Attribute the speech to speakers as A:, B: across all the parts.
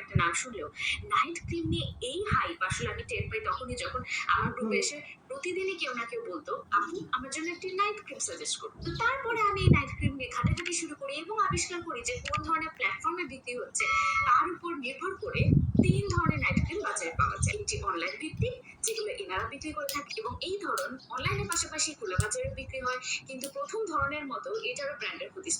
A: একটা নাম শুনলেও নাইট ক্রিম নিয়ে এই হাইপ আসলে আমি টের পাই তখনই যখন আমার গ্রুপে এসে প্রতিদিনই কেউ না কেউ বলতো আপনি আমার জন্য একটি নাইট ক্রিম সাজেস্ট করুন। তো তারপরে আমি এই নাইট ক্রিম নিয়ে ঘাটাঘাটি শুরু করি এবং আবিষ্কার করি যে কোন ধরনের প্ল্যাটফর্মে বিক্রি হচ্ছে তার উপর নির্ভর করে তিন ধরনের নাইট ক্রিম বাজারে পাওয়া যায়। একটি অনলাইন ভিত্তিক যেগুলো এনারা বিক্রি করে থাকে এবং এই ধরন অনলাইনের পাশাপাশি খোলা বাজারে বিক্রি হয়, কিন্তু প্রথম ধরনের মতো এটারও ব্র্যান্ডের উচিত।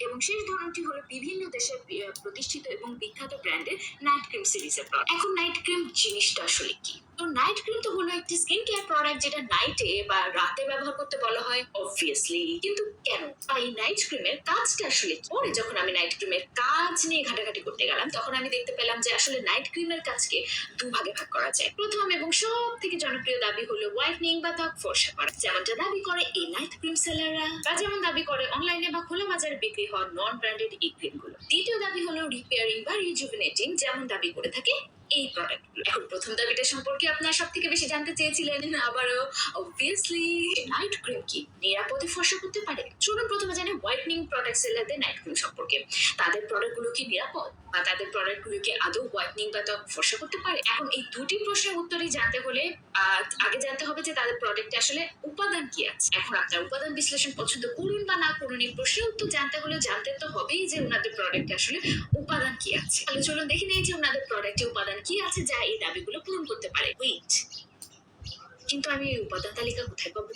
A: এবং শেষ ধরনটি হলো বিভিন্ন দেশের প্রতিষ্ঠিত এবং বিখ্যাত ব্র্যান্ডের নাইট ক্রিম সিরিজের এখন নাইট ক্রিম জিনিসটা আসলে কি তো নাইট ক্রিম তো হলো একটি স্কিন কেয়ার প্রোডাক্ট যেটা নাইটে বা রাতে ব্যবহার করতে বলা হয় অবভিয়াসলি কিন্তু কেন? এই নাইট ক্রিমের কাজটা আসলে পরে যখন আমি নাইট ক্রিমের কাজ নিয়ে ঘাটাঘাটি করতে গেলাম, তখন আমি দেখতে পেলাম যে আসলে নাইট ক্রিমের কাজকে দু ভাগে করা যায়। প্রথম এবং সব থেকে জনপ্রিয় দাবি হলো হোয়াইটনিং বা ত্বক ফর্সা করা। যেমনটা দাবি করে এই নাইট ক্রিম সেলাররা বা যেমন দাবি করে অনলাইনে বা খোলা বাজারে বিক্রি হওয়া নন ব্র্যান্ডেড এই ক্রিমগুলো। দ্বিতীয় দাবি হলো রিপেয়ারিং বা রিজুভিনেটিং যেমন দাবি করে থাকে এই প্রোডাক্টগুলো এখন প্রথম দাবিটা সম্পর্কে আপনার সব থেকে বেশি জানতে চেয়েছিলেন, আবারও অবভিয়াসলি নাইট ক্রিম কি? নিরাপদে ফসা করতে পারে? চলুন প্রথমে জানি হোয়াইটনিং প্রোডাক্ট সেলারদের নাইট ক্রিম সম্পর্কে। তাদের প্রোডাক্টগুলো কি নিরাপদ? বা তাদের প্রোডাক্টগুলোকে আদৌ হোয়াইটনিং বা ত্বক ফর্সা করতে পারে? এখন এই দুটি প্রশ্নের উত্তরই জানতে হলে আগে জানতে হবে যে তাদের প্রোডাক্টে আসলে উপাদান কি আছে। এখন আপনার উপাদান বিশ্লেষণ পছন্দ করুন বা না করুন, এই প্রশ্নের উত্তর জানতে হলে জানতে তো হবেই যে ওনাদের প্রোডাক্টে আসলে উপাদান কি আছে। তাহলে চলুন দেখে নিই যে ওনাদের প্রোডাক্টে উপাদান কি আছে যা এই দাবিগুলো পূরণ করতে পারে। ওয়েট কিন্তু আমি এই উপাদান তালিকা কোথায় পাবো?